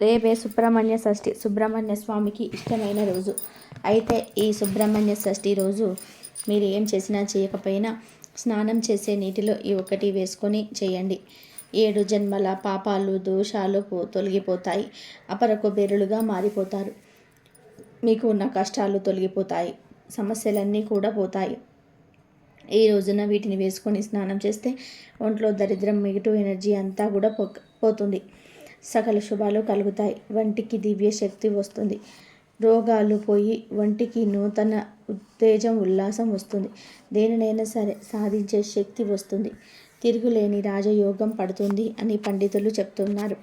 రేపే సుబ్రహ్మణ్య షష్ఠి. సుబ్రహ్మణ్య స్వామికి ఇష్టమైన రోజు. అయితే ఈ సుబ్రహ్మణ్య షష్ఠి రోజు మీరు ఏం చేసినా చేయకపోయినా స్నానం చేసే నీటిలో ఈ ఒకటి వేసుకొని చేయండి. ఏడు జన్మల పాపాలు దోషాలు తొలగిపోతాయి. అపరకు బెరులుగా మారిపోతారు. మీకు ఉన్న కష్టాలు తొలగిపోతాయి. సమస్యలన్నీ కూడా పోతాయి. ఈ రోజున వీటిని వేసుకొని స్నానం చేస్తే ఒంట్లో దరిద్రం నెగిటివ్ ఎనర్జీ అంతా కూడా పో పోతుంది. సకల శుభాలు కలుగుతాయి. వంటికి దివ్య శక్తి వస్తుంది. రోగాలు పోయి వంటికి నూతన ఉత్తేజం ఉల్లాసం వస్తుంది. దేనినైనా సరే సాధించే శక్తి వస్తుంది. తిరుగులేని రాజయోగం పడుతుంది అని పండితులు చెప్తున్నారు.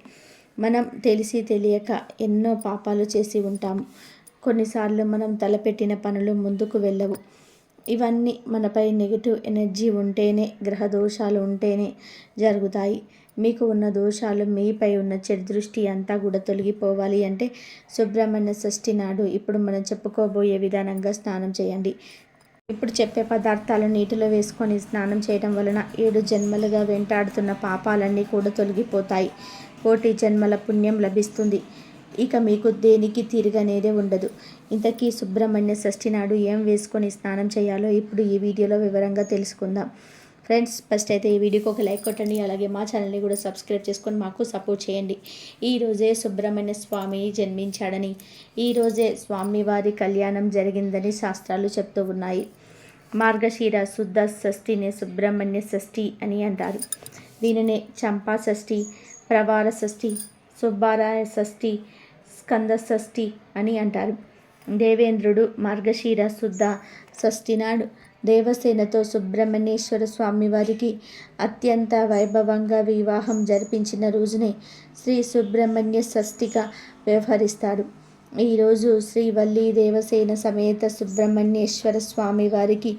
మనం తెలిసి తెలియక ఎన్నో పాపాలు చేసి ఉంటాము. కొన్నిసార్లు మనం తలపెట్టిన పనులు ముందుకు వెళ్ళవు. ఇవన్నీ మనపై నెగిటివ్ ఎనర్జీ ఉంటేనే గ్రహ దోషాలు ఉంటేనే జరుగుతాయి. మీకు ఉన్న దోషాలు మీపై ఉన్న చెడు దృష్టి అంతా కూడా తొలగిపోవాలి అంటే సుబ్రహ్మణ్య షష్ఠి నాడు ఇప్పుడు మనం చెప్పుకోబోయే విధానంగా స్నానం చేయండి. ఇప్పుడు చెప్పే పదార్థాలు నీటిలో వేసుకొని స్నానం చేయడం వలన ఏడు జన్మలుగా వెంటాడుతున్న పాపాలన్నీ కూడా తొలగిపోతాయి. కోటి జన్మల పుణ్యం లభిస్తుంది. ఇక మీకు దేనికి తిరగనేదే ఉండదు. ఇంతకీ సుబ్రహ్మణ్య షష్ఠి నాడు ఏం వేసుకొని స్నానం చేయాలో ఇప్పుడు ఈ వీడియోలో వివరంగా తెలుసుకుందాం. ఫ్రెండ్స్ ఫస్ట్ అయితే ఈ వీడియోకి ఒక లైక్ కొట్టండి అలాగే మా ఛానల్ని కూడా సబ్స్క్రైబ్ చేసుకొని మాకు సపోర్ట్ చేయండి. ఈరోజే సుబ్రహ్మణ్య స్వామి జన్మించాడని ఈరోజే స్వామివారి కళ్యాణం జరిగిందని శాస్త్రాలు చెప్తూ ఉన్నాయి. మార్గశీర శుద్ధ షష్ఠిని సుబ్రహ్మణ్య షష్ఠి అని అంటారు. దీనినే చంపా షష్ఠి ప్రవార షష్ఠి సుబ్బారాయ షష్ఠి స్కంద షష్ఠి అని అంటారు. దేవేంద్రుడు మార్గశీర శుద్ధ షష్ఠి నాడు దేవసేనతో సుబ్రహ్మణ్యేశ్వర స్వామి వారికి అత్యంత వైభవంగా వివాహం జరిపించిన రోజునే శ్రీ సుబ్రహ్మణ్య షష్ఠిగా వ్యవహరిస్తాడు ఈరోజు శ్రీ వల్లి దేవసేన సమేత సుబ్రహ్మణ్యేశ్వర స్వామి వారికి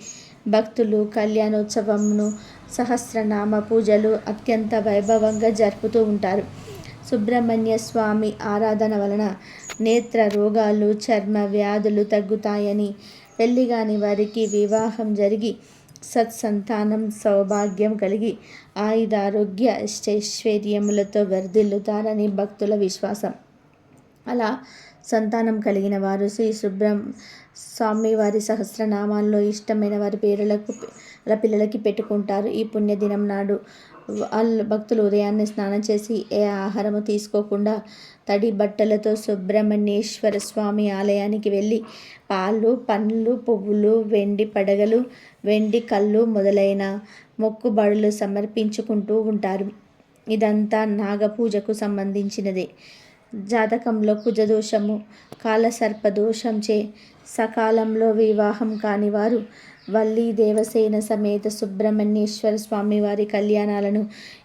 భక్తులు కళ్యాణోత్సవంను సహస్రనామ పూజలు అత్యంత వైభవంగా జరుపుతూ ఉంటారు. సుబ్రహ్మణ్య స్వామి ఆరాధన వలన నేత్ర రోగాలు చర్మ వ్యాధులు తగ్గుతాయని పెళ్ళి కాని వారికి వివాహం జరిగి సత్సంతానం సౌభాగ్యం కలిగి ఆయుధారోగ్య ఐశ్వర్యములతో వర్ధిల్లుతారని భక్తుల విశ్వాసం. అలా సంతానం కలిగిన వారు శ్రీ సుబ్రహ్మ స్వామి వారి సహస్రనామాల్లో ఇష్టమైన వారి పేర్లకు పిల్లలకి పెట్టుకుంటారు. ఈ పుణ్యదినం నాడు వాళ్ళు భక్తులు ఉదయాన్నే స్నానం చేసి ఏ ఆహారము తీసుకోకుండా తడి బట్టలతో సుబ్రహ్మణ్యేశ్వర స్వామి ఆలయానికి వెళ్ళి పాలు పండ్లు పువ్వులు వెండి పడగలు వెండి కళ్ళు మొదలైన మొక్కుబడులు సమర్పించుకుంటూ ఉంటారు. ఇదంతా నాగపూజకు సంబంధించినదే. జాతకంలో కుజదోషము కాలసర్పదోషంచే సకాలంలో వివాహం కాని వారు వల్లి దేవసేన సమేత సుబ్రహ్మణ్యేశ్వర స్వామి వారి కళ్యాణాలను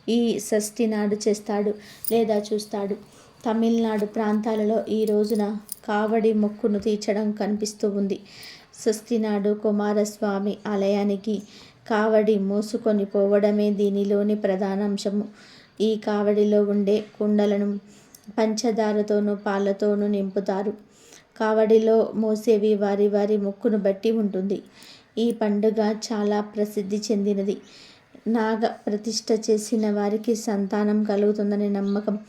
ఈ షష్ఠి నాడు చేస్తాడు లేదా చూస్తాడు. తమిళనాడు ప్రాంతాలలో ఈ రోజున కావడి మొక్కును తీర్చడం కనిపిస్తూ ఉంది. షష్ఠి నాడు కుమారస్వామి ఆలయానికి కావడి మోసుకొని పోవడమే దీనిలోని ప్రధాన అంశము. ఈ కావడిలో ఉండే కుండలను పంచదారతోనూ పాలతోనూ నింపుతారు. కావడిలో మోసేవి వారి వారి మొక్కును బట్టి ఉంటుంది. ఈ పండుగ చాలా ప్రసిద్ధి చెందినది. నాగ ప్రతిష్ట చేసిన వారికి సంతానం కలుగుతుందనే నమ్మకం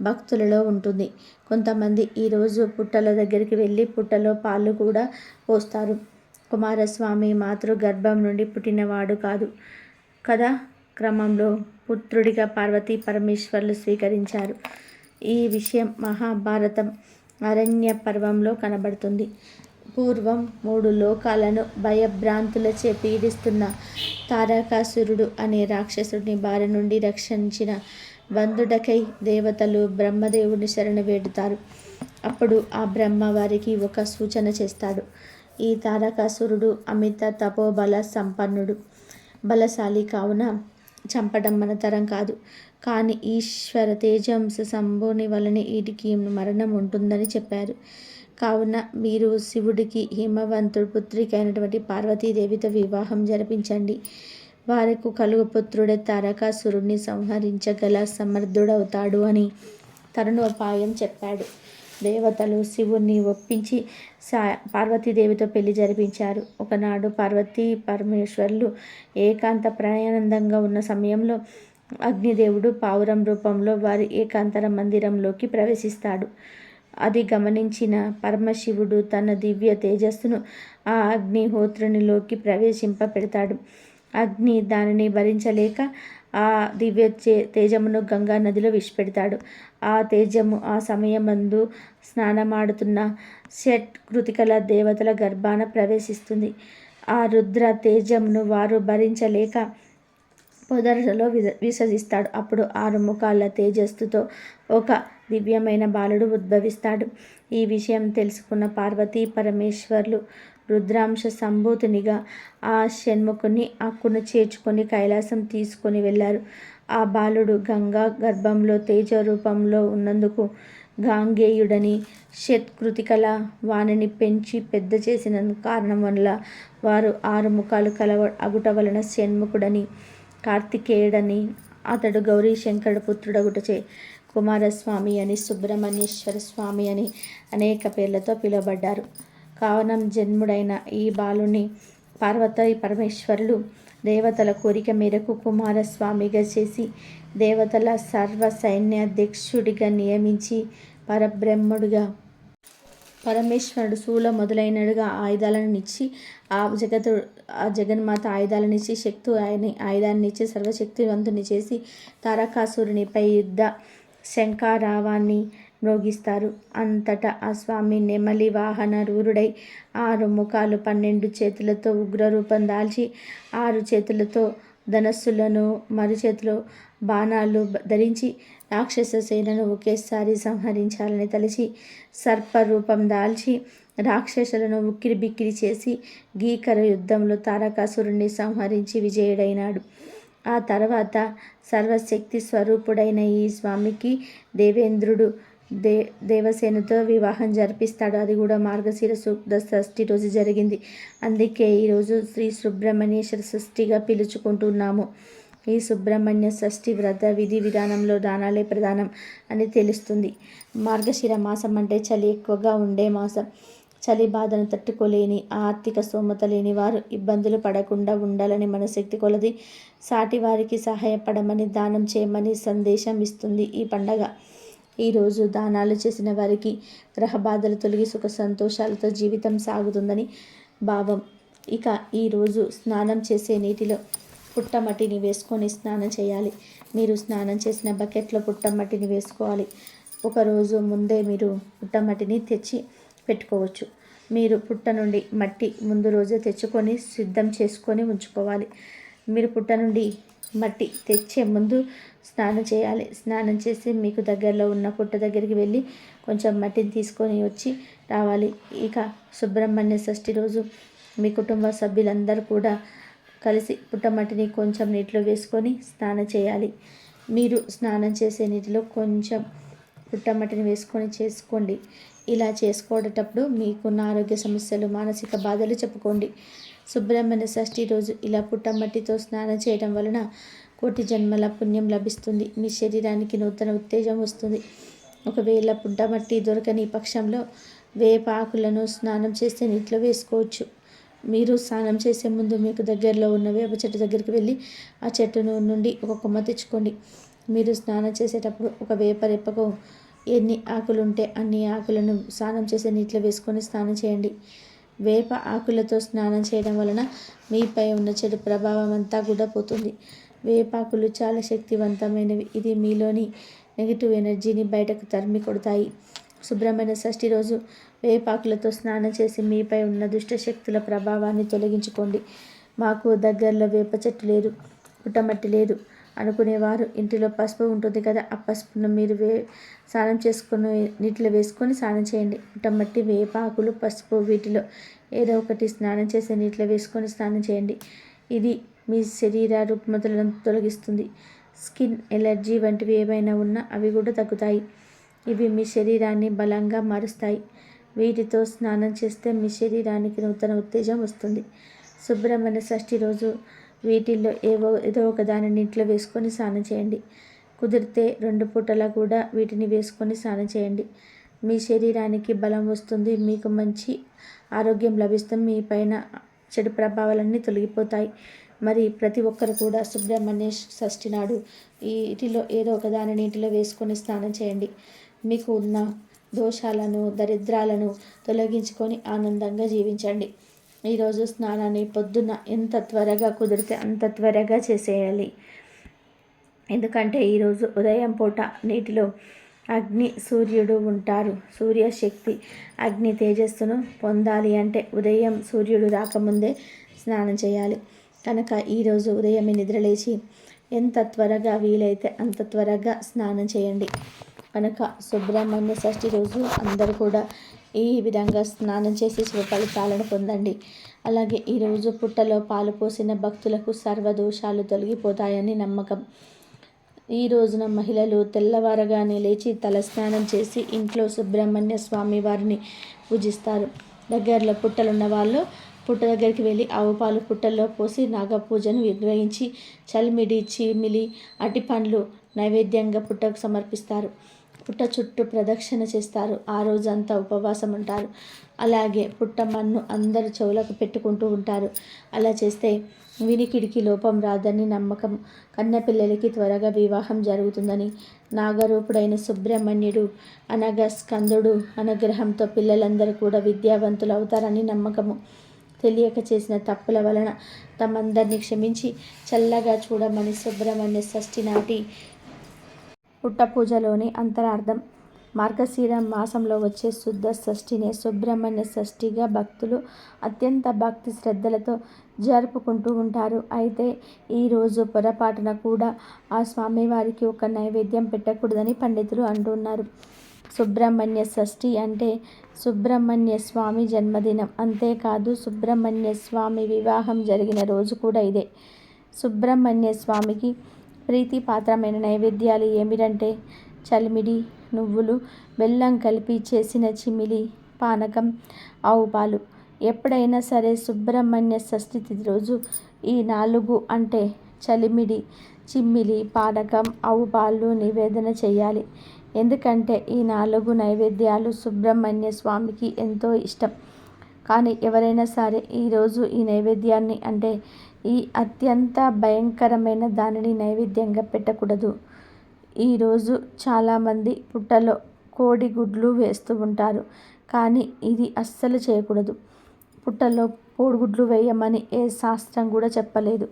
భక్తులలో ఉంటుంది. కొంతమంది ఈరోజు పుట్టల దగ్గరికి వెళ్ళి పుట్టలో పాలు కూడా పోస్తారు. కుమారస్వామి మాతృ గర్భం నుండి పుట్టినవాడు కాదు కదా? క్రమంలో పుత్రుడిగా పార్వతీ పరమేశ్వర్లు స్వీకరించారు. ఈ విషయం మహాభారతం అరణ్య పర్వంలో కనబడుతుంది. పూర్వం మూడు లోకాలను భయభ్రాంతులచే పీడిస్తున్న తారకాసురుడు అనే రాక్షసుడిని బారి నుండి రక్షించిన బంధుడకై దేవతలు బ్రహ్మదేవుని శరణ వేడుతారు. అప్పుడు ఆ బ్రహ్మ వారికి ఒక సూచన చేస్తాడు. ఈ తారకాసురుడు అమిత తపోబల సంపన్నుడు. బలశాలి కావున చంపడం మన తరం కాదు. కానీ ఈశ్వర తేజంస సంభూని వలన వీటికి మరణం ఉంటుందని చెప్పారు. కావున మీరు శివుడికి హిమవంతుడు పుత్రిక అయినటువంటి పార్వతీదేవితో వివాహం జరిపించండి. వారికి కలుగు పుత్రుడే తారకాసురుణ్ణి సంహరించగల సమర్థుడవుతాడు అని తరుణోపాయం చెప్పాడు. దేవతలు శివుణ్ణి ఒప్పించి సా పార్వతీదేవితో పెళ్ళి జరిపించారు. ఒకనాడు పార్వతీ పరమేశ్వర్లు ఏకాంత ప్రయానందంగా ఉన్న సమయంలో అగ్నిదేవుడు పావురం రూపంలో వారి ఏకాంతర మందిరంలోకి ప్రవేశిస్తాడు. అది గమనించిన పరమశివుడు తన దివ్య తేజస్సును ఆ అగ్నిహోత్రునిలోకి ప్రవేశింప పెడతాడు అగ్ని దానిని భరించలేక ఆ దివ్య తేజమును గంగా నదిలో విడిచిపెడతాడు ఆ తేజము ఆ సమయమందు స్నానమాడుతున్న షట్ కృతికల దేవతల గర్భాన ప్రవేశిస్తుంది. ఆ రుద్ర తేజమును వారు భరించలేక పొదరలో విసర్జిస్తాడు. అప్పుడు ఆరు ముఖాల తేజస్సుతో ఒక దివ్యమైన బాలుడు ఉద్భవిస్తాడు. ఈ విషయం తెలుసుకున్న పార్వతీ పరమేశ్వర్లు రుద్రాంశ సంభూతునిగా ఆ షణ్ముఖుని అక్కును చేర్చుకొని కైలాసం తీసుకొని వెళ్ళారు. ఆ బాలుడు గంగా గర్భంలో తేజ రూపంలో ఉన్నందుకు గాంగేయుడని షత్కృతికల వాణిని పెంచి పెద్ద చేసిన కారణం వల్ల వారు ఆరు ముఖాలు కలవ అగుట వలన షణ్ముఖుడని కార్తికేయుడని అతడు గౌరీ శంకరుడు పుత్రుడగుటచే కుమారస్వామి అని సుబ్రహ్మణ్యేశ్వర స్వామి అని అనేక పేర్లతో పిలువబడ్డారు. కావున జన్ముడైన ఈ బాలుని పార్వతీ పరమేశ్వరులు దేవతల కోరిక మేరకు కుమారస్వామిగా చేసి దేవతల సర్వ సైన్యాధ్యక్షుడిగా నియమించి పరబ్రహ్ముడిగా పరమేశ్వరుడు శూల మొదలైనడుగా ఆయుధాలను ఇచ్చి ఆ జగత్ ఆ జగన్మాత ఆయుధాలను ఇచ్చి శక్తి ఆయన ఆయుధాన్ని ఇచ్చి సర్వశక్తివంతుని చేసి తారకాసురునిపై యుద్ధ శంఖారావాన్ని మ్రోగిస్తారు. అంతటా ఆ స్వామి నెమలి వాహన రూరుడై ఆరు ముఖాలు పన్నెండు చేతులతో ఉగ్రరూపం దాల్చి ఆరు చేతులతో ధనస్సులను మరుచేతిలో బాణాలు ధరించి రాక్షస సేనను ఒకేసారి సంహరించాలని తలచి సర్పరూపం దాల్చి రాక్షసులను ఉక్కిరి బిక్కిరి చేసి గీకర యుద్ధంలో తారకాసురుణ్ణి సంహరించి విజయుడైనాడు. ఆ తర్వాత సర్వశక్తి స్వరూపుడైన ఈ స్వామికి దేవేంద్రుడు దే దేవసేనతో వివాహం జరిపిస్తాడు. అది కూడా మార్గశిర శుద్ధ షష్ఠి రోజు జరిగింది. అందుకే ఈరోజు శ్రీ సుబ్రహ్మణ్యేశ్వర షష్ఠిగా పిలుచుకుంటున్నాము. ఈ సుబ్రహ్మణ్య షష్ఠి వ్రత విధి విధానంలో దానాలే ప్రధానం అని తెలుస్తుంది. మార్గశిర మాసం అంటే చలి ఎక్కువగా ఉండే మాసం. చలి బాధను తట్టుకోలేని ఆర్థిక స్తోమత లేని వారు ఇబ్బందులు పడకుండా ఉండాలని మన శక్తి కొలది. సాటి వారికి సహాయపడమని దానం చేయమని సందేశం ఇస్తుంది ఈ పండగ. ఈరోజు దానాలు చేసిన వారికి గ్రహ బాధలు తొలగి సుఖ సంతోషాలతో జీవితం సాగుతుందని భావం. ఇక ఈరోజు స్నానం చేసే నీటిలో పుట్టమట్టిని వేసుకొని స్నానం చేయాలి. మీరు స్నానం చేసిన బకెట్లో పుట్టమట్టిని వేసుకోవాలి. ఒకరోజు ముందే మీరు పుట్టమట్టిని తెచ్చి పెట్టుకోవచ్చు. మీరు పుట్ట నుండి మట్టి ముందు రోజే తెచ్చుకొని సిద్ధం చేసుకొని ఉంచుకోవాలి. మీరు పుట్ట నుండి మట్టి తెచ్చే ముందు స్నానం చేయాలి. స్నానం చేసి మీకు దగ్గరలో ఉన్న పుట్ట దగ్గరికి వెళ్ళి కొంచెం మట్టిని తీసుకొని వచ్చి రావాలి. ఇక సుబ్రహ్మణ్య షష్ఠి రోజు మీ కుటుంబ సభ్యులందరూ కూడా కలిసి పుట్టమట్టిని కొంచెం నీటిలో వేసుకొని స్నానం చేయాలి. మీరు స్నానం చేసే నీటిలో కొంచెం పుట్టమట్టిని వేసుకొని చేసుకోండి. ఇలా చేసుకోవటప్పుడు మీకున్న ఆరోగ్య సమస్యలు మానసిక బాధలు చెప్పుకోండి. సుబ్రహ్మణ్య షష్ఠి రోజు ఇలా పుట్టమట్టితో స్నానం చేయడం వలన కోటి జన్మల పుణ్యం లభిస్తుంది. మీ శరీరానికి నూతన ఉత్తేజం వస్తుంది. ఒకవేళ పుట్టమట్టి దొరకని పక్షంలో వేప ఆకులను స్నానం చేస్తే నీటిలో వేసుకోవచ్చు. మీరు స్నానం చేసే ముందు మీకు దగ్గరలో ఉన్న వేప చెట్టు దగ్గరికి వెళ్ళి ఆ చెట్టును నుండి ఒక కొమ్మ తెచ్చుకోండి. మీరు స్నానం చేసేటప్పుడు ఒక వేప రెప్పకు ఎన్ని ఆకులు ఉంటే అన్ని ఆకులను స్నానం చేసే నీటిలో వేసుకొని స్నానం చేయండి. వేప ఆకులతో స్నానం చేయడం వలన మీపై ఉన్న చెడు ప్రభావం అంతా కూడా పోతుంది వేపాకులు చాలా శక్తివంతమైనవి. ఇది మీలోని నెగిటివ్ ఎనర్జీని బయటకు తరిమి కొడతాయి. శుభ్రమైన షష్ఠి రోజు వేపాకులతో స్నానం చేసి మీపై ఉన్న దుష్ట శక్తుల ప్రభావాన్ని తొలగించుకోండి. మాకు దగ్గరలో వేప చెట్టు లేదు పుట్టమట్టి లేదు. అనుకునేవారు ఇంటిలో పసుపు ఉంటుంది కదా ఆ పసుపును మీరు వే స్నానం చేసుకుని నీటిలో వేసుకొని స్నానం చేయండి. పుట్టమట్టి వేపాకులు పసుపు వీటిలో ఏదో ఒకటి స్నానం చేసే నీటిలో వేసుకొని స్నానం చేయండి. ఇది మీ శరీర రుగ్మతలను తొలగిస్తుంది. స్కిన్ ఎలర్జీ వంటివి ఏవైనా ఉన్నా అవి కూడా తగ్గుతాయి. ఇవి మీ శరీరాన్ని బలంగా మారుస్తాయి. వీటితో స్నానం చేస్తే మీ శరీరానికి నూతన ఉత్తేజం వస్తుంది. సుబ్రహ్మణ్య షష్ఠి రోజు వీటిల్లో ఏవో ఏదో ఒక దాని నీటిలో వేసుకొని స్నానం చేయండి. కుదిరితే రెండు పూటలా కూడా వీటిని వేసుకొని స్నానం చేయండి. మీ శరీరానికి బలం వస్తుంది మీకు మంచి ఆరోగ్యం లభిస్తుంది మీ పైన చెడు ప్రభావాలన్నీ తొలగిపోతాయి. మరి ప్రతి ఒక్కరు కూడా సుబ్రహ్మణ్య షష్ఠి నాడు ఈ ఏదో ఒక దాని నీటిలో వేసుకొని స్నానం చేయండి. మీకు ఉన్న దోషాలను దరిద్రాలను తొలగించుకొని ఆనందంగా జీవించండి. ఈరోజు స్నానాన్ని పొద్దున్న ఎంత త్వరగా కుదిరితే అంత త్వరగా చేసేయాలి. ఎందుకంటే ఈరోజు ఉదయం పూట నీటిలో అగ్ని సూర్యుడు ఉంటారు. సూర్యశక్తి అగ్ని తేజస్సును పొందాలి అంటే ఉదయం సూర్యుడు రాకముందే స్నానం చేయాలి. కనుక ఈరోజు ఉదయం నిద్రలేచి ఎంత త్వరగా వీలైతే అంత త్వరగా స్నానం చేయండి. కనుక సుబ్రహ్మణ్య షష్ఠి రోజు అందరూ కూడా ఈ విధంగా స్నానం చేసి శుభఫలితాలను పొందండి. అలాగే ఈరోజు పుట్టలో పాలు పోసిన భక్తులకు సర్వదోషాలు తొలగిపోతాయని నమ్మకం. ఈ రోజున మహిళలు తెల్లవారగానే లేచి తలస్నానం చేసి ఇంట్లో సుబ్రహ్మణ్య స్వామి వారిని పూజిస్తారు. దగ్గరలో పుట్టలున్న వాళ్ళు పుట్ట దగ్గరికి వెళ్ళి ఆవు పాలు పుట్టల్లో పోసి నాగపూజను నిర్వహించి చలిమిడి చీమిలి అటి పండ్లు నైవేద్యంగా పుట్టకు సమర్పిస్తారు. పుట్ట చుట్టూ ప్రదక్షిణ చేస్తారు. ఆ రోజంతా ఉపవాసం ఉంటారు అలాగే పుట్ట మన్ను అందరు చెవులకు పెట్టుకుంటూ ఉంటారు. అలా చేస్తే వినికిడికి లోపం రాదని నమ్మకం. కన్నపిల్లలకి త్వరగా వివాహం జరుగుతుందని నాగరూపుడైన సుబ్రహ్మణ్యుడు అనగా స్కందుడు అనుగ్రహంతో పిల్లలందరూ కూడా విద్యావంతులు అవుతారని నమ్మకము. తెలియక చేసిన తప్పుల వలన తమందరినీ క్షమించి చల్లగా చూడమని సుబ్రహ్మణ్య షష్ఠి నాటి పుట్ట పూజలోని అంతరార్థం. మార్గశీర మాసంలో వచ్చే శుద్ధ షష్ఠినే సుబ్రహ్మణ్య షష్ఠిగా భక్తులు అత్యంత భక్తి శ్రద్ధలతో జరుపుకుంటూ ఉంటారు. అయితే ఈరోజు పొరపాటున కూడా ఆ స్వామివారికి ఒక నైవేద్యం పెట్టకూడదని పండితులు అంటున్నారు. సుబ్రహ్మణ్య షష్ఠి అంటే సుబ్రహ్మణ్య స్వామి జన్మదినం. అంతేకాదు సుబ్రహ్మణ్య స్వామి వివాహం జరిగిన రోజు కూడా ఇదే. సుబ్రహ్మణ్య స్వామికి ప్రీతిపాత్రమైన నైవేద్యాలు ఏమిటంటే చలిమిడి నువ్వులు బెల్లం కలిపి చేసిన చిమిలి పానకం ఆవు పాలు. ఎప్పుడైనా సరే సుబ్రహ్మణ్య షష్ఠి తిథి రోజు ఈ నాలుగు అంటే చలిమిడి చిమ్మిలి పానకం ఆవు పాలు నివేదన చేయాలి. ఎందుకంటే ఈ నాలుగు నైవేద్యాలు సుబ్రహ్మణ్య స్వామికి ఎంతో ఇష్టం. కానీ ఎవరైనా సరే ఈరోజు ఈ నైవేద్యాన్ని అంటే ఈ అత్యంత భయంకరమైన దానిని నైవేద్యంగా పెట్టకూడదు. ఈరోజు చాలామంది పుట్టలో కోడి గుడ్లు వేస్తూ ఉంటారు. కానీ ఇది అస్సలు చేయకూడదు. పుట్టలో కోడిగుడ్లు వేయమని ఏ శాస్త్రం కూడా చెప్పలేదు.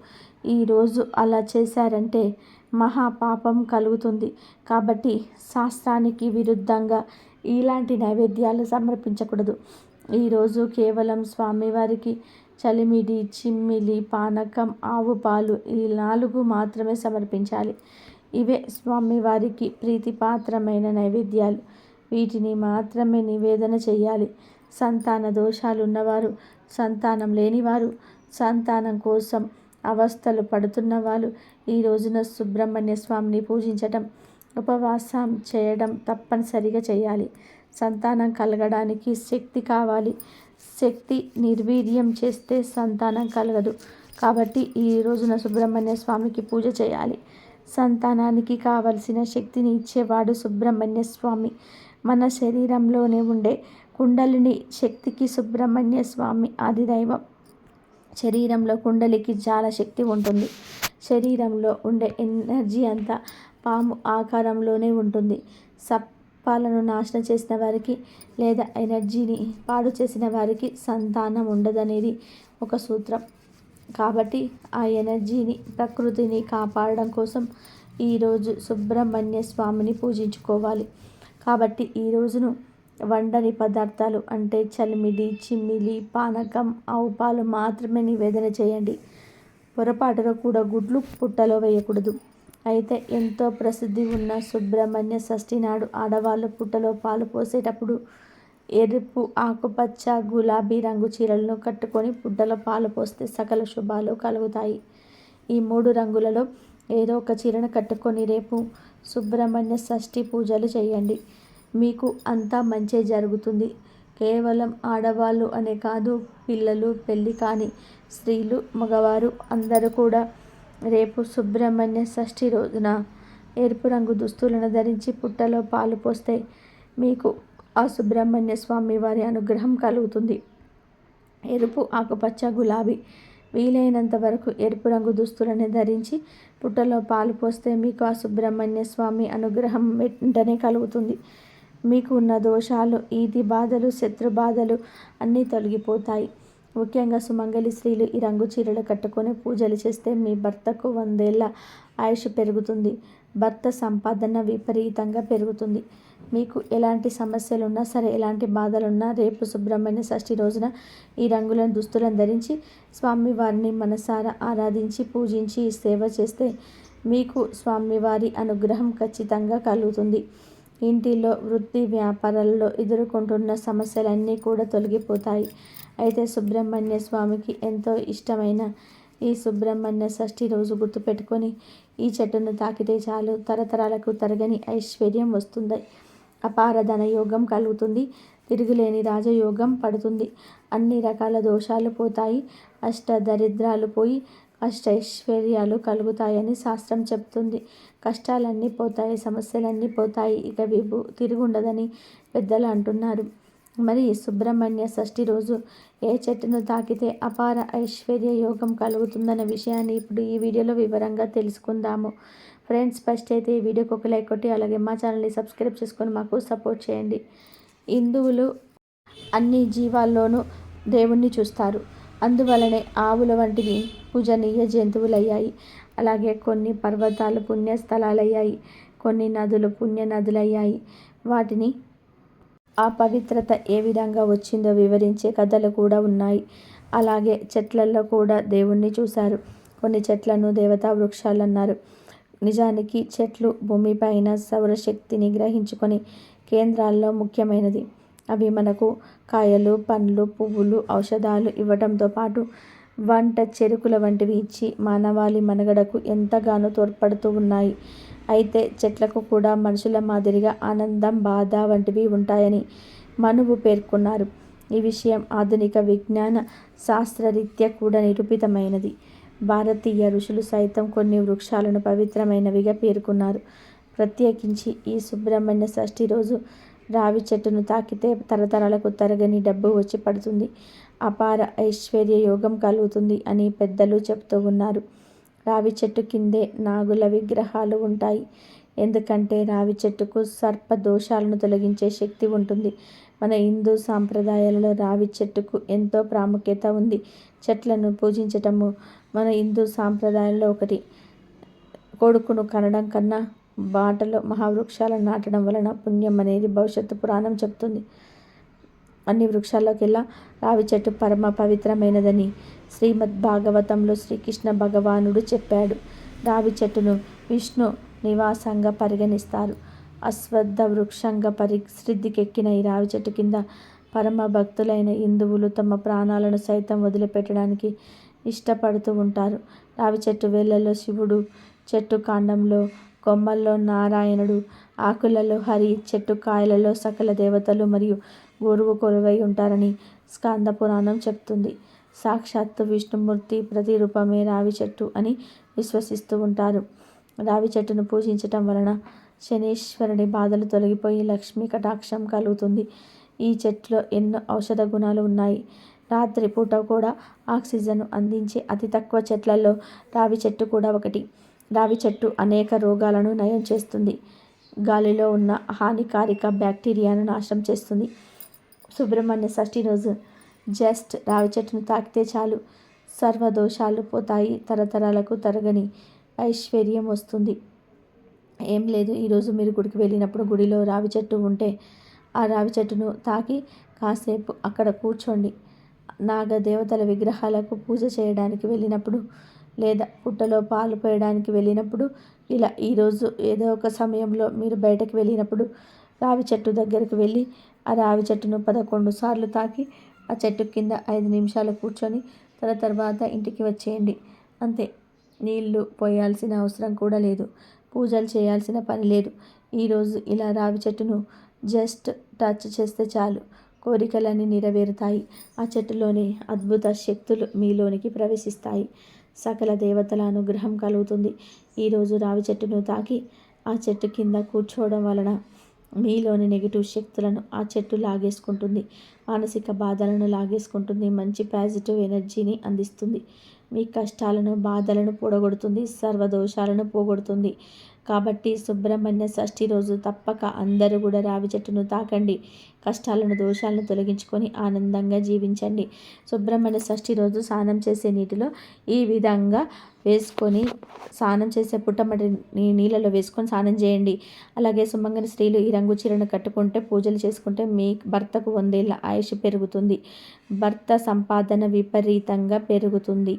ఈరోజు అలా చేశారంటే మహాపాపం కలుగుతుంది. కాబట్టి శాస్త్రానికి విరుద్ధంగా ఇలాంటి నైవేద్యాలు సమర్పించకూడదు. ఈరోజు కేవలం స్వామివారికి చలిమిడి చిమ్మిలి పానకం ఆవు పాలు ఈ నాలుగు మాత్రమే సమర్పించాలి. ఇవే స్వామివారికి ప్రీతిపాత్రమైన నైవేద్యాలు. వీటిని మాత్రమే నివేదన చేయాలి. సంతాన దోషాలు ఉన్నవారు సంతానం లేనివారు సంతానం కోసం అవస్థలు పడుతున్న వాళ్ళు ఈ రోజున సుబ్రహ్మణ్య స్వామిని పూజించటం ఉపవాసం చేయడం తప్పనిసరిగా చేయాలి. సంతానం కలగడానికి శక్తి కావాలి. శక్తి నిర్వీర్యం చేస్తే సంతానం కలగదు. కాబట్టి ఈ రోజున సుబ్రహ్మణ్య స్వామికి పూజ చేయాలి. సంతానానికి కావలసిన శక్తిని ఇచ్చేవాడు సుబ్రహ్మణ్య స్వామి. మన శరీరంలోనే ఉండే కుండలిని శక్తికి సుబ్రహ్మణ్య స్వామి ఆదిదైవం. శరీరంలో కుండలికి చాలా శక్తి ఉంటుంది. శరీరంలో ఉండే ఎనర్జీ అంతా పాము ఆకారంలోనే ఉంటుంది. సప్ పాలను నాశనం చేసిన వారికి లేదా ఎనర్జీని పాడు చేసిన వారికి సంతానం ఉండదనేది ఒక సూత్రం. కాబట్టి ఆ ఎనర్జీని ప్రకృతిని కాపాడడం కోసం ఈరోజు సుబ్రహ్మణ్య స్వామిని పూజించుకోవాలి. కాబట్టి ఈ రోజును వండని పదార్థాలు అంటే చలిమిడి చిమ్మిలి పానకం ఆవు పాలు మాత్రమే నివేదన చేయండి. పొరపాటులో కూడా గుడ్లు పుట్టలో వేయకూడదు. అయితే ఎంతో ప్రసిద్ధి ఉన్న సుబ్రహ్మణ్య షష్ఠి నాడు ఆడవాళ్ళు పుట్టలో పాలు పోసేటప్పుడు ఎరుపు ఆకుపచ్చ గులాబీ రంగు చీరలను కట్టుకొని పుట్టలో పాలు పోస్తే సకల శుభాలు కలుగుతాయి. ఈ మూడు రంగులలో ఏదో ఒక చీరను కట్టుకొని రేపు సుబ్రహ్మణ్య షష్ఠి పూజలు చేయండి. మీకు అంతా మంచి జరుగుతుంది. కేవలం ఆడవాళ్ళు అనే కాదు పిల్లలు పెళ్ళి కాని స్త్రీలు మగవారు అందరూ కూడా రేపు సుబ్రహ్మణ్య షష్ఠి రోజున ఎరుపు రంగు దుస్తులను ధరించి పుట్టలో పాలు పోస్తే మీకు ఆ సుబ్రహ్మణ్య స్వామి వారి అనుగ్రహం కలుగుతుంది. ఎరుపు ఆకుపచ్చ గులాబీ వీలైనంత వరకు ఎరుపు రంగు దుస్తులను ధరించి పుట్టలో పాలు పోస్తే మీకు ఆ సుబ్రహ్మణ్య స్వామి అనుగ్రహం వెంటనే కలుగుతుంది. మీకు ఉన్న దోషాలు ఈది బాధలు శత్రు బాధలు అన్నీ తొలగిపోతాయి. ముఖ్యంగా సుమంగళి స్త్రీలు ఈ రంగు చీరలు కట్టుకొని పూజలు చేస్తే మీ భర్తకు వందేళ్ళ ఆయుష్ పెరుగుతుంది. భర్త సంపాదన విపరీతంగా పెరుగుతుంది. మీకు ఎలాంటి సమస్యలు ఉన్నా సరే ఎలాంటి బాధలున్నా రేపు శుభ్రమైన షష్ఠి రోజున ఈ రంగులను దుస్తులను ధరించి స్వామివారిని మనసారా ఆరాధించి పూజించి సేవ చేస్తే మీకు స్వామివారి అనుగ్రహం ఖచ్చితంగా కలుగుతుంది. ఇంటిలో వృత్తి వ్యాపారాలలో ఎదుర్కొంటున్న సమస్యలన్నీ కూడా తొలగిపోతాయి. అయితే సుబ్రహ్మణ్య స్వామికి ఎంతో ఇష్టమైన ఈ సుబ్రహ్మణ్య షష్ఠి రోజు గుర్తుపెట్టుకొని ఈ చెట్టును తాకితే చాలు. తరతరాలకు తరగని ఐశ్వర్యం వస్తుంది. అపార ధనయోగం కలుగుతుంది. తిరుగులేని రాజయోగం పడుతుంది. అన్ని రకాల దోషాలు పోతాయి. అష్ట దరిద్రాలు పోయి అష్టైశ్వర్యాలు కలుగుతాయని శాస్త్రం చెప్తుంది కష్టాలన్నీ పోతాయి సమస్యలన్నీ పోతాయి. ఇక విభూ తిరుగుండదని పెద్దలు అంటున్నారు. మరి సుబ్రహ్మణ్య షష్ఠి రోజు ఏ చెట్టును తాకితే అపార ఐశ్వర్య యోగం కలుగుతుందన్న విషయాన్ని ఇప్పుడు ఈ వీడియోలో వివరంగా తెలుసుకుందాము. ఫ్రెండ్స్ ఫస్ట్ అయితే ఈ వీడియోకి ఒక లైక్ కొట్టి అలాగే మా ఛానల్ని సబ్స్క్రైబ్ చేసుకొని మాకు సపోర్ట్ చేయండి. హిందువులు అన్ని జీవాల్లోనూ దేవుణ్ణి చూస్తారు. అందువలనే ఆవుల వంటివి పూజనీయ జంతువులయ్యాయి. అలాగే కొన్ని పర్వతాలు పుణ్యస్థలాలయ్యాయి. కొన్ని నదులు పుణ్య నదులయ్యాయి వాటిని ఆ పవిత్రత ఏ విధంగా వచ్చిందో వివరించే కథలు కూడా ఉన్నాయి. అలాగే చెట్లల్లో కూడా దేవుణ్ణి చూశారు. కొన్ని చెట్లను దేవతా వృక్షాలు అన్నారు నిజానికి చెట్లు భూమిపైన సౌరశక్తిని గ్రహించుకొని కేంద్రాల్లో ముఖ్యమైనది. అవి మనకు కాయలు పండ్లు పువ్వులు ఔషధాలు ఇవ్వడంతో పాటు వంట చెరుకుల వంటివి ఇచ్చి మానవాళి మనుగడకు ఎంతగానో తోడ్పడుతూ ఉన్నాయి. అయితే చెట్లకు కూడా మనుషుల మాదిరిగా ఆనందం బాధ వంటివి ఉంటాయని మనువు పేర్కొన్నారు. ఈ విషయం ఆధునిక విజ్ఞాన శాస్త్రరీత్యా కూడా నిరూపితమైనది. భారతీయ ఋషులు సైతం కొన్ని వృక్షాలను పవిత్రమైనవిగా పేర్కొన్నారు. ప్రత్యేకించి ఈ సుబ్రహ్మణ్య షష్ఠి రోజు రావి చెట్టును తాకితే తరతరాలకు తరగని డబ్బు వచ్చి పడుతుంది. అపార ఐశ్వర్య యోగం కలుగుతుంది అని పెద్దలు చెప్తూ ఉన్నారు. రావి చెట్టు కిందే నాగుల విగ్రహాలు ఉంటాయి. ఎందుకంటే రావి చెట్టుకు సర్ప దోషాలను తొలగించే శక్తి ఉంటుంది. మన హిందూ సాంప్రదాయాలలో రావి చెట్టుకు ఎంతో ప్రాముఖ్యత ఉంది. చెట్లను పూజించటము మన హిందూ సాంప్రదాయాల్లో ఒకటి. కొడుకును కనడం కన్నా బాటలో మహావృక్షాలను నాటడం వలన పుణ్యం అనేది భవిష్యత్తు పురాణం చెప్తుంది. అన్ని వృక్షాల్లోకెల్లా రావి చెట్టు పరమ పవిత్రమైనదని శ్రీమద్ భాగవతంలో శ్రీకృష్ణ భగవానుడు చెప్పాడు. రావి చెట్టును విష్ణు నివాసంగా పరిగణిస్తారు. అశ్వద్ధ వృక్షంగా పరిశుద్ధికెక్కిన ఈ రావి చెట్టు కింద పరమ భక్తులైన హిందువులు తమ ప్రాణాలను సైతం వదిలిపెట్టడానికి ఇష్టపడుతూ ఉంటారు. రావి చెట్టు వేళ్ళలో శివుడు చెట్టు కాండంలో కొమ్మల్లో నారాయణుడు ఆకులలో హరి చెట్టు కాయలలో సకల దేవతలు మరియు గురువు కొలువై ఉంటారని స్కంద పురాణం చెప్తుంది. సాక్షాత్తు విష్ణుమూర్తి ప్రతిరూపమే రావి చెట్టు అని విశ్వసిస్తూ ఉంటారు. రావి చెట్టును పూజించటం వలన శనీశ్వరుని బాధలు తొలగిపోయి లక్ష్మీ కటాక్షం కలుగుతుంది. ఈ చెట్టులో ఎన్నో ఔషధ గుణాలు ఉన్నాయి. రాత్రి పూట కూడా ఆక్సిజన్ అందించే అతి తక్కువ చెట్లలో రావి చెట్టు కూడా ఒకటి. రావి చెట్టు అనేక రోగాలను నయం చేస్తుంది. గాలిలో ఉన్న హానికారిక బ్యాక్టీరియాను నాశనం చేస్తుంది. సుబ్రహ్మణ్య షష్ఠి రోజు జస్ట్ రావి చెట్టును తాకితే చాలు. సర్వదోషాలు పోతాయి. తరతరాలకు తరగని ఐశ్వర్యం వస్తుంది. ఏం లేదు. ఈరోజు మీరు గుడికి వెళ్ళినప్పుడు గుడిలో రావి చెట్టు ఉంటే ఆ రావి చెట్టును తాకి కాసేపు అక్కడ కూర్చోండి. నాగ దేవతల విగ్రహాలకు పూజ చేయడానికి వెళ్ళినప్పుడు లేదా పుట్టలో పాలు పోయడానికి వెళ్ళినప్పుడు ఇలా ఈరోజు ఏదో ఒక సమయంలో మీరు బయటకు వెళ్ళినప్పుడు రావి చెట్టు దగ్గరకు వెళ్ళి ఆ రావి చెట్టును పదకొండు సార్లు తాకి ఆ చెట్టు కింద ఐదు నిమిషాలు కూర్చొని తన తర్వాత ఇంటికి వచ్చేయండి. అంతే. నీళ్ళు పోయాల్సిన అవసరం కూడా లేదు. పూజలు చేయాల్సిన పని లేదు. ఈరోజు ఇలా రావి చెట్టును జస్ట్ టచ్ చేస్తే చాలు. కోరికలన్నీ నెరవేరుతాయి. ఆ చెట్టులోని అద్భుత శక్తులు మీలోనికి ప్రవేశిస్తాయి. సకల దేవతల అనుగ్రహం కలుగుతుంది. ఈరోజు రావి చెట్టును తాకి ఆ చెట్టు కింద కూర్చోవడం వలన మీలోని నెగిటివ్ శక్తులను ఆ చెట్టు లాగేసుకుంటుంది. మానసిక బాధలను లాగేసుకుంటుంది. మంచి పాజిటివ్ ఎనర్జీని అందిస్తుంది. మీ కష్టాలను బాధలను పోడగొడుతుంది సర్వదోషాలను పోగొడుతుంది. కాబట్టి సుబ్రహ్మణ్య షష్ఠి రోజు తప్పక అందరూ కూడా రావి చెట్టును తాకండి. కష్టాలను దోషాలను తొలగించుకొని ఆనందంగా జీవించండి. సుబ్రహ్మణ్య షష్ఠి రోజు స్నానం చేసే నీటిలో ఈ విధంగా వేసుకొని స్నానం చేసే పుట్టమటి నీళ్ళలో వేసుకొని స్నానం చేయండి. అలాగే సుమంగని స్త్రీలు ఈ రంగు చీరను కట్టుకుంటే పూజలు చేసుకుంటే మీ భర్తకు వందేళ్ళ ఆయుష్ పెరుగుతుంది. భర్త సంపాదన విపరీతంగా పెరుగుతుంది.